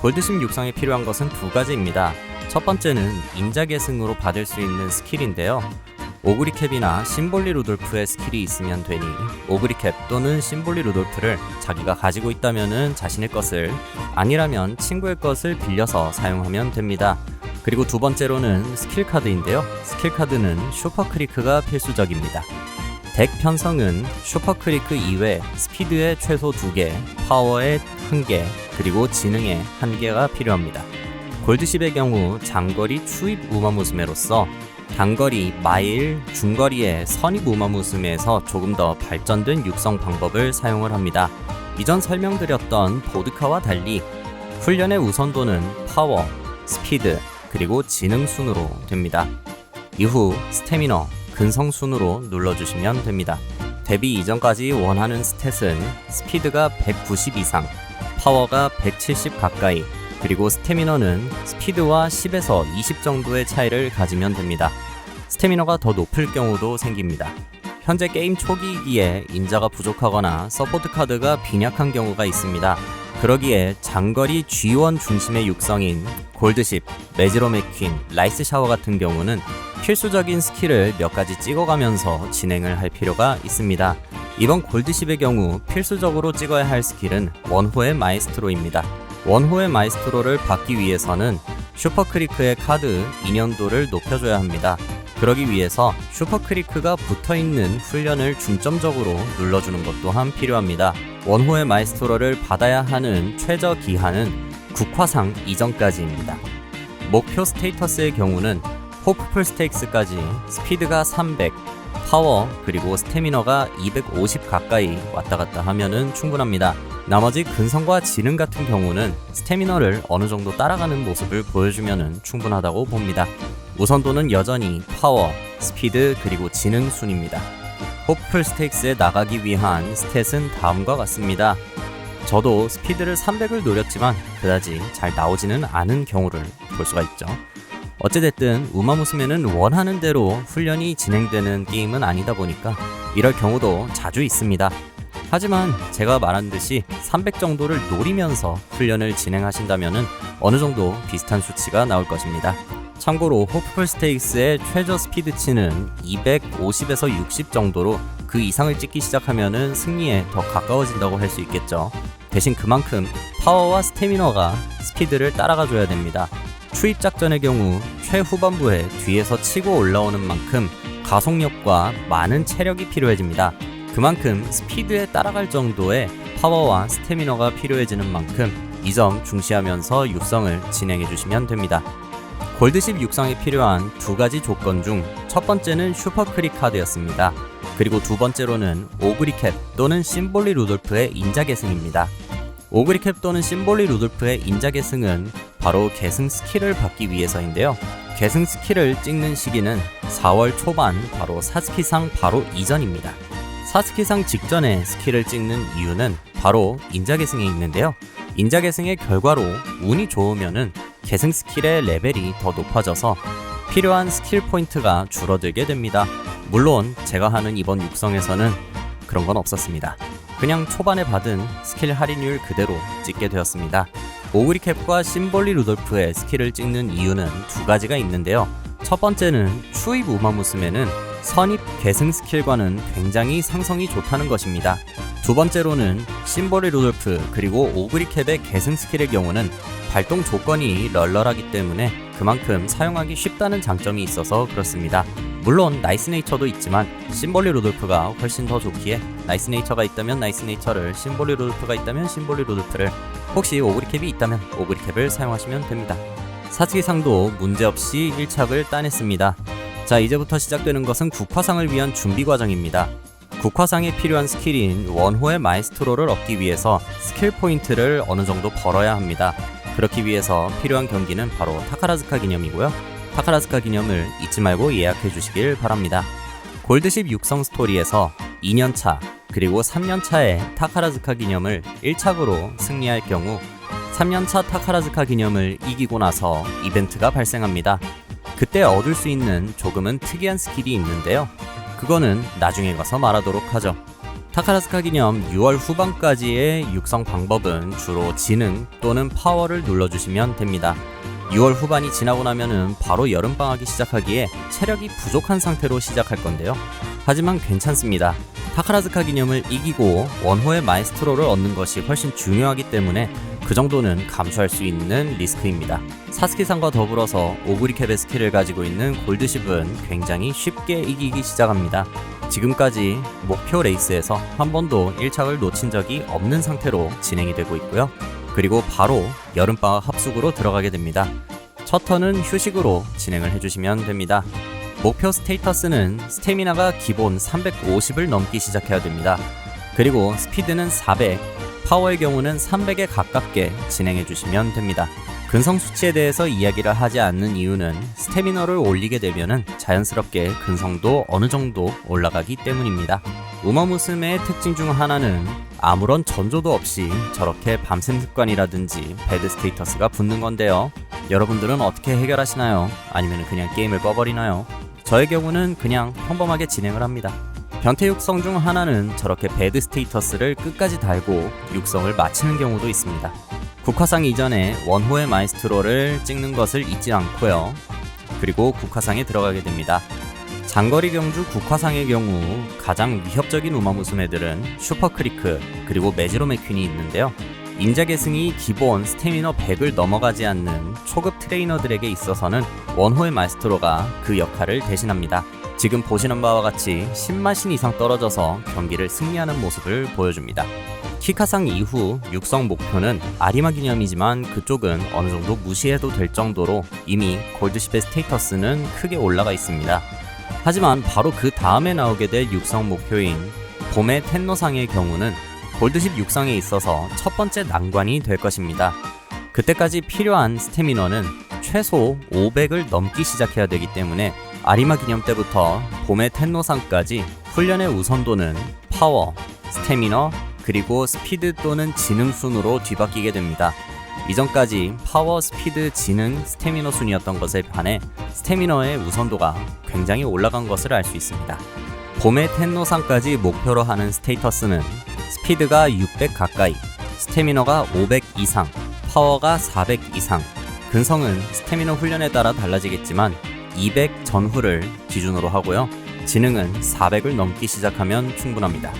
골드십 육성에 필요한 것은 두 가지입니다. 첫 번째는 인자 계승으로 받을 수 있는 스킬인데요. 오그리캡이나 심볼리 루돌프의 스킬이 있으면 되니 오그리캡 또는 심볼리 루돌프를 자기가 가지고 있다면 자신의 것을 아니라면 친구의 것을 빌려서 사용하면 됩니다. 그리고 두 번째로는 스킬 카드인데요. 스킬 카드는 슈퍼 크리크가 필수적입니다. 덱 편성은 슈퍼크리크 이외 스피드의 최소 2개, 파워의 1개, 그리고 지능의 1개가 필요합니다. 골드십의 경우 장거리 추입 우마무스메로서 단거리, 마일, 중거리의 선입 우마무스메에서 조금 더 발전된 육성 방법을 사용을 합니다. 이전 설명드렸던 보드카와 달리 훈련의 우선도는 파워, 스피드, 그리고 지능 순으로 됩니다. 이후 스태미너, 근성 순으로 눌러주시면 됩니다. 데뷔 이전까지 원하는 스탯은 스피드가 190 이상, 파워가 170 가까이, 그리고 스태미너는 스피드와 10에서 20 정도의 차이를 가지면 됩니다. 스태미너가 더 높을 경우도 생깁니다. 현재 게임 초기이기에 인자가 부족하거나 서포트 카드가 빈약한 경우가 있습니다. 그러기에 장거리 G1 중심의 육성인 골드십, 매지로 맥퀸, 라이스 샤워 같은 경우는 필수적인 스킬을 몇 가지 찍어가면서 진행을 할 필요가 있습니다. 이번 골드십의 경우 필수적으로 찍어야 할 스킬은 원호의 마이스트로입니다. 원호의 마이스트로를 받기 위해서는 슈퍼크리크의 카드 인연도를 높여줘야 합니다. 그러기 위해서 슈퍼크리크가 붙어있는 훈련을 중점적으로 눌러주는 것 또한 필요합니다. 원호의 마이스트로를 받아야 하는 최저 기한은 국화상 이전까지입니다. 목표 스테이터스의 경우는 호프풀 스테이크스까지 스피드가 300, 파워 그리고 스태미너가 250 가까이 왔다 갔다 하면은 충분합니다. 나머지 근성과 지능 같은 경우는 스태미너를 어느 정도 따라가는 모습을 보여주면은 충분하다고 봅니다. 우선도는 여전히 파워, 스피드 그리고 지능 순입니다. 호프풀 스테이크스에 나가기 위한 스탯은 다음과 같습니다. 저도 스피드를 300을 노렸지만 그다지 잘 나오지는 않은 경우를 볼 수가 있죠. 어찌됐든 우마무스메는 원하는 대로 훈련이 진행되는 게임은 아니다 보니까 이럴 경우도 자주 있습니다. 하지만 제가 말한 듯이 300 정도를 노리면서 훈련을 진행하신다면 어느 정도 비슷한 수치가 나올 것입니다. 참고로 호프풀 스테이크스의 최저 스피드치는 250에서 60 정도로 그 이상을 찍기 시작하면 승리에 더 가까워진다고 할 수 있겠죠. 대신 그만큼 파워와 스태미너가 스피드를 따라가 줘야 됩니다. 추입 작전의 경우 최후반부에 뒤에서 치고 올라오는 만큼 가속력과 많은 체력이 필요해집니다. 그만큼 스피드에 따라갈 정도의 파워와 스태미너가 필요해지는 만큼 이 점 중시하면서 육성을 진행해 주시면 됩니다. 골드십 육성에 필요한 두 가지 조건 중 첫 번째는 슈퍼크릭 카드였습니다. 그리고 두 번째로는 오그리캡 또는 심볼리 루돌프의 인자 계승입니다. 오그리캡 또는 심볼리 루돌프의 인자 계승은 바로 계승 스킬을 받기 위해서인데요. 계승 스킬을 찍는 시기는 4월 초반 바로 사스키상 바로 이전입니다. 사스키상 직전에 스킬을 찍는 이유는 바로 인자 계승에 있는데요. 인자 계승의 결과로 운이 좋으면은 계승 스킬의 레벨이 더 높아져서 필요한 스킬 포인트가 줄어들게 됩니다. 물론 제가 하는 이번 육성에서는 그런 건 없었습니다. 그냥 초반에 받은 스킬 할인율 그대로 찍게 되었습니다. 오그리캡과 심볼리 루돌프의 스킬을 찍는 이유는 두 가지가 있는데요. 첫 번째는 추입 우마무스메는 선입 계승 스킬과는 굉장히 상성이 좋다는 것입니다. 두 번째로는 심볼리 루돌프 그리고 오그리캡의 계승 스킬의 경우는 발동 조건이 널널하기 때문에 그만큼 사용하기 쉽다는 장점이 있어서 그렇습니다. 물론 나이스 네이처도 있지만 심볼리 루돌프가 훨씬 더 좋기에 나이스 네이처가 있다면 나이스 네이처를 심볼리 루돌프가 있다면 심볼리 루돌프를 혹시 오그리캡이 있다면 오그리캡을 사용하시면 됩니다. 사직상도 문제없이 1착을 따냈습니다. 자 이제부터 시작되는 것은 국화상을 위한 준비 과정입니다. 국화상에 필요한 스킬인 원호의 마에스트로를 얻기 위해서 스킬 포인트를 어느 정도 벌어야 합니다. 그렇기 위해서 필요한 경기는 바로 타카라즈카 기념이고요. 타카라즈카 기념을 잊지 말고 예약해 주시길 바랍니다. 골드십 육성 스토리에서 2년차 그리고 3년차의 타카라즈카 기념을 1착으로 승리할 경우 3년차 타카라즈카 기념을 이기고 나서 이벤트가 발생합니다. 그때 얻을 수 있는 조금은 특이한 스킬이 있는데요. 그거는 나중에 가서 말하도록 하죠. 타카라스카 기념 6월 후반까지의 육성 방법은 주로 지능 또는 파워를 눌러주시면 됩니다. 6월 후반이 지나고 나면은 바로 여름방학이 시작하기에 체력이 부족한 상태로 시작할 건데요. 하지만 괜찮습니다. 타카라즈카 기념을 이기고 원호의 마에스트로를 얻는 것이 훨씬 중요하기 때문에 그 정도는 감수할 수 있는 리스크입니다. 사스키상과 더불어서 오구리캡의 스킬을 가지고 있는 골드십은 굉장히 쉽게 이기기 시작합니다. 지금까지 목표 레이스에서 한 번도 1착을 놓친 적이 없는 상태로 진행이 되고 있고요. 그리고 바로 여름방학 합숙으로 들어가게 됩니다. 첫 턴은 휴식으로 진행을 해주시면 됩니다. 목표 스테이터스는 스태미나가 기본 350을 넘기 시작해야 됩니다. 그리고 스피드는 400, 파워의 경우는 300에 가깝게 진행해 주시면 됩니다. 근성 수치에 대해서 이야기를 하지 않는 이유는 스태미너를 올리게 되면은 자연스럽게 근성도 어느 정도 올라가기 때문입니다. 우마무스메의 특징 중 하나는 아무런 전조도 없이 저렇게 밤샘 습관이라든지 배드 스테이터스가 붙는 건데요. 여러분들은 어떻게 해결하시나요? 아니면 그냥 게임을 꺼버리나요? 저의 경우는 그냥 평범하게 진행을 합니다. 변태 육성 중 하나는 저렇게 배드 스테이터스를 끝까지 달고 육성을 마치는 경우도 있습니다. 국화상 이전에 원호의 마이스트로를 찍는 것을 잊지 않고요. 그리고 국화상에 들어가게 됩니다. 장거리 경주 국화상의 경우 가장 위협적인 우마무스메들은 슈퍼크리크 그리고 메지로 맥퀸이 있는데요. 인자 계승이 기본 스태미너 100을 넘어가지 않는 초급 트레이너들에게 있어서는 원호의 마이스트로가 그 역할을 대신합니다. 지금 보시는 바와 같이 10마신 이상 떨어져서 경기를 승리하는 모습을 보여줍니다. 키카상 이후 육성 목표는 아리마 기념이지만 그쪽은 어느 정도 무시해도 될 정도로 이미 골드십의 스테이터스는 크게 올라가 있습니다. 하지만 바로 그 다음에 나오게 될 육성 목표인 봄의 텐노상의 경우는 골드십 육성에 있어서 첫 번째 난관이 될 것입니다. 그때까지 필요한 스태미너는 최소 500을 넘기 시작해야 되기 때문에 아리마 기념 때부터 봄의 텐노상까지 훈련의 우선도는 파워, 스태미너, 그리고 스피드 또는 지능 순으로 뒤바뀌게 됩니다. 이전까지 파워, 스피드, 지능, 스태미너 순이었던 것에 반해 스태미너의 우선도가 굉장히 올라간 것을 알 수 있습니다. 봄의 텐노상까지 목표로 하는 스테이터스는 스피드가 600 가까이, 스태미너가 500 이상, 파워가 400 이상, 근성은 스태미너 훈련에 따라 달라지겠지만 200 전후를 기준으로 하고요. 지능은 400을 넘기 시작하면 충분합니다.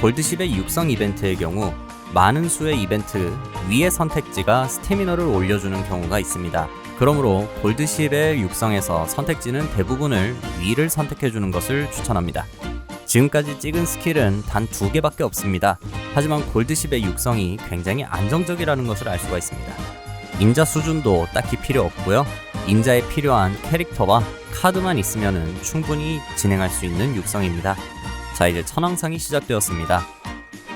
골드십의 육성 이벤트의 경우 많은 수의 이벤트 위의 선택지가 스태미너를 올려주는 경우가 있습니다. 그러므로 골드십의 육성에서 선택지는 대부분을 위를 선택해주는 것을 추천합니다. 지금까지 찍은 스킬은 단 두 개밖에 없습니다. 하지만 골드십의 육성이 굉장히 안정적이라는 것을 알 수가 있습니다. 인자 수준도 딱히 필요 없고요. 인자에 필요한 캐릭터와 카드만 있으면 충분히 진행할 수 있는 육성입니다. 자 이제 천왕상이 시작되었습니다.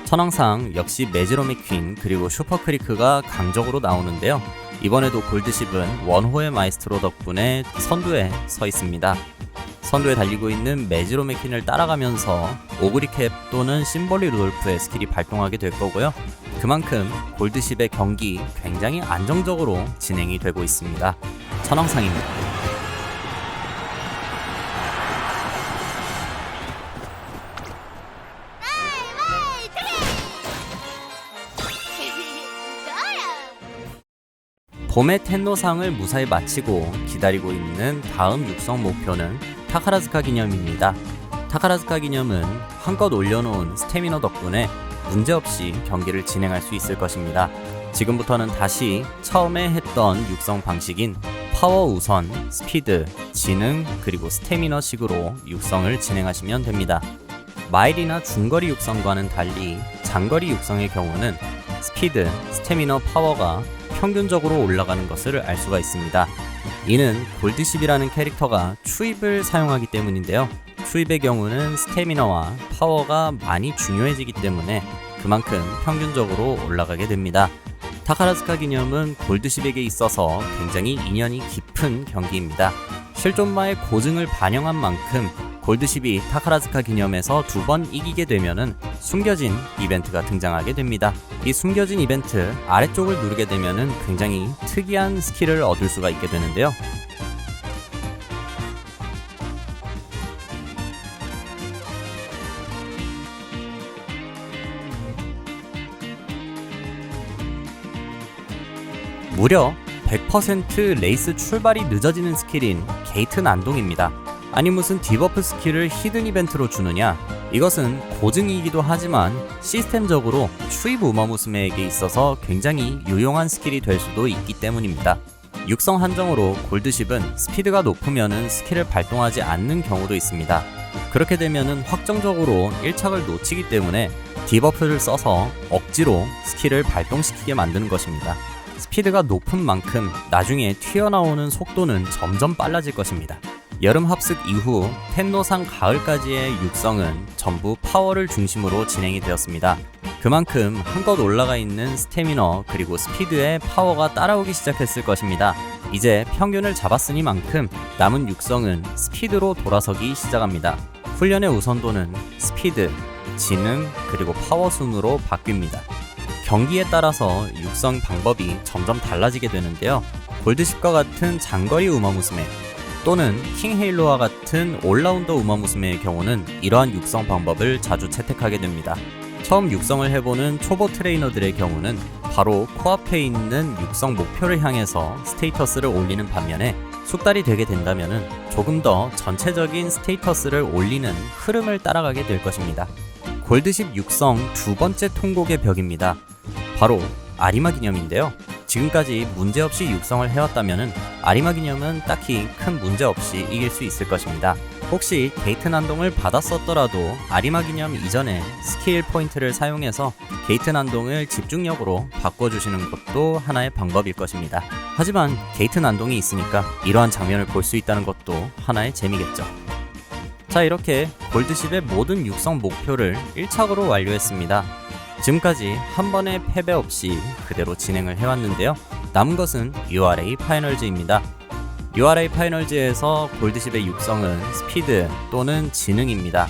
천왕상 역시 메지로미 퀸 그리고 슈퍼크리크가 강적으로 나오는데요. 이번에도 골드십은 원호의 마이스트로 덕분에 선두에 서 있습니다. 선두에 달리고 있는 메지로 맥퀸을 따라가면서 오그리캡 또는 심벌리 루돌프의 스킬이 발동하게 될 거고요. 그만큼 골드십의 경기 굉장히 안정적으로 진행이 되고 있습니다. 천왕상입니다. 봄의 텐노상을 무사히 마치고 기다리고 있는 다음 육성 목표는 타카라즈카 기념입니다. 타카라즈카 기념은 한껏 올려놓은 스태미너 덕분에 문제없이 경기를 진행할 수 있을 것입니다. 지금부터는 다시 처음에 했던 육성 방식인 파워 우선, 스피드, 지능, 그리고 스태미너 식으로 육성을 진행하시면 됩니다. 마일이나 중거리 육성과는 달리 장거리 육성의 경우는 스피드, 스태미너, 파워가 평균적으로 올라가는 것을 알 수가 있습니다. 이는 골드십이라는 캐릭터가 추입을 사용하기 때문인데요. 추입의 경우는 스태미너와 파워가 많이 중요해지기 때문에 그만큼 평균적으로 올라가게 됩니다. 타카라스카 기념은 골드십에게 있어서 굉장히 인연이 깊은 경기입니다. 실존마의 고증을 반영한 만큼 골드십이 타카라스카 기념에서 두 번 이기게 되면은 숨겨진 이벤트가 등장하게 됩니다. 이 숨겨진 이벤트 아래쪽을 누르게 되면은 굉장히 특이한 스킬을 얻을 수가 있게 되는데요. 무려 100% 레이스 출발이 늦어지는 스킬인 게이트 난동입니다. 아니 무슨 디버프 스킬을 히든 이벤트로 주느냐? 이것은 고증이기도 하지만 시스템적으로 추입 우마무스메에게 있어서 굉장히 유용한 스킬이 될 수도 있기 때문입니다. 육성 한정으로 골드십은 스피드가 높으면은 스킬을 발동하지 않는 경우도 있습니다. 그렇게 되면은 확정적으로 1착을 놓치기 때문에 디버프를 써서 억지로 스킬을 발동시키게 만드는 것입니다. 스피드가 높은 만큼 나중에 튀어나오는 속도는 점점 빨라질 것입니다. 여름 합숙 이후 텐노상 가을까지의 육성은 전부 파워를 중심으로 진행이 되었습니다. 그만큼 한껏 올라가 있는 스태미너 그리고 스피드의 파워가 따라오기 시작했을 것입니다. 이제 평균을 잡았으니만큼 남은 육성은 스피드로 돌아서기 시작합니다. 훈련의 우선도는 스피드, 지능 그리고 파워 순으로 바뀝니다. 경기에 따라서 육성 방법이 점점 달라지게 되는데요. 골드십과 같은 장거리 우마 무스메 또는 킹 헤일로와 같은 올라운더 우마 무스메의 경우는 이러한 육성 방법을 자주 채택하게 됩니다. 처음 육성을 해보는 초보 트레이너들의 경우는 바로 코앞에 있는 육성 목표를 향해서 스테이터스를 올리는 반면에 숙달이 되게 된다면 조금 더 전체적인 스테이터스를 올리는 흐름을 따라가게 될 것입니다. 골드십 육성 두 번째 통곡의 벽입니다. 바로 아리마 기념인데요. 지금까지 문제없이 육성을 해왔다면 아리마 기념은 딱히 큰 문제 없이 이길 수 있을 것입니다. 혹시 게이트 난동을 받았었더라도 아리마 기념 이전에 스킬 포인트를 사용해서 게이트 난동을 집중력으로 바꿔주시는 것도 하나의 방법일 것입니다. 하지만 게이트 난동이 있으니까 이러한 장면을 볼 수 있다는 것도 하나의 재미겠죠. 자 이렇게 골드십의 모든 육성 목표를 1착으로 완료했습니다. 지금까지 한 번의 패배 없이 그대로 진행을 해왔는데요. 남은 것은 URA 파이널즈입니다. URA 파이널즈에서 골드십의 육성은 스피드 또는 지능입니다.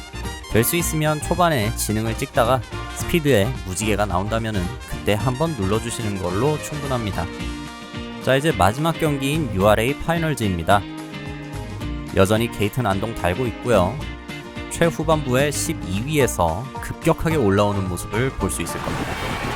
될 수 있으면 초반에 지능을 찍다가 스피드에 무지개가 나온다면 그때 한번 눌러주시는 걸로 충분합니다. 자 이제 마지막 경기인 URA 파이널즈입니다. 여전히 게이트 난동 달고 있고요. 최후반부에 12위에서 급격하게 올라오는 모습을 볼 수 있을 겁니다.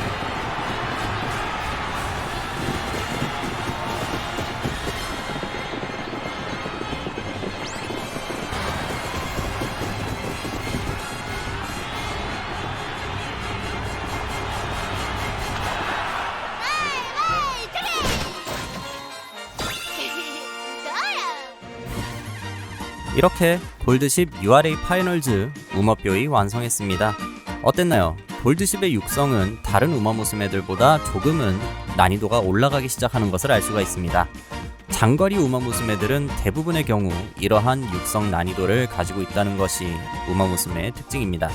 이렇게 골드십 URA 파이널즈 우머뼈이 완성했습니다. 어땠나요? 골드십의 육성은 다른 우마 무스메들보다 조금은 난이도가 올라가기 시작하는 것을 알 수가 있습니다. 장거리 우마 무스메들은 대부분의 경우 이러한 육성 난이도를 가지고 있다는 것이 우마 무스메의 특징입니다.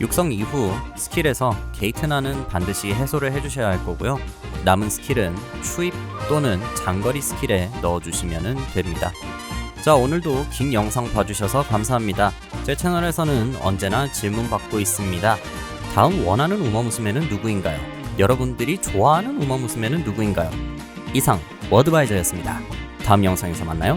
육성 이후 스킬에서 게이트난은 반드시 해소를 해주셔야 할 거고요. 남은 스킬은 추입 또는 장거리 스킬에 넣어주시면 됩니다. 자 오늘도 긴 영상 봐주셔서 감사합니다. 제 채널에서는 언제나 질문 받고 있습니다. 다음 원하는 우마무스메는 누구인가요? 여러분들이 좋아하는 우마무스메는 누구인가요? 이상 워드바이저였습니다. 다음 영상에서 만나요.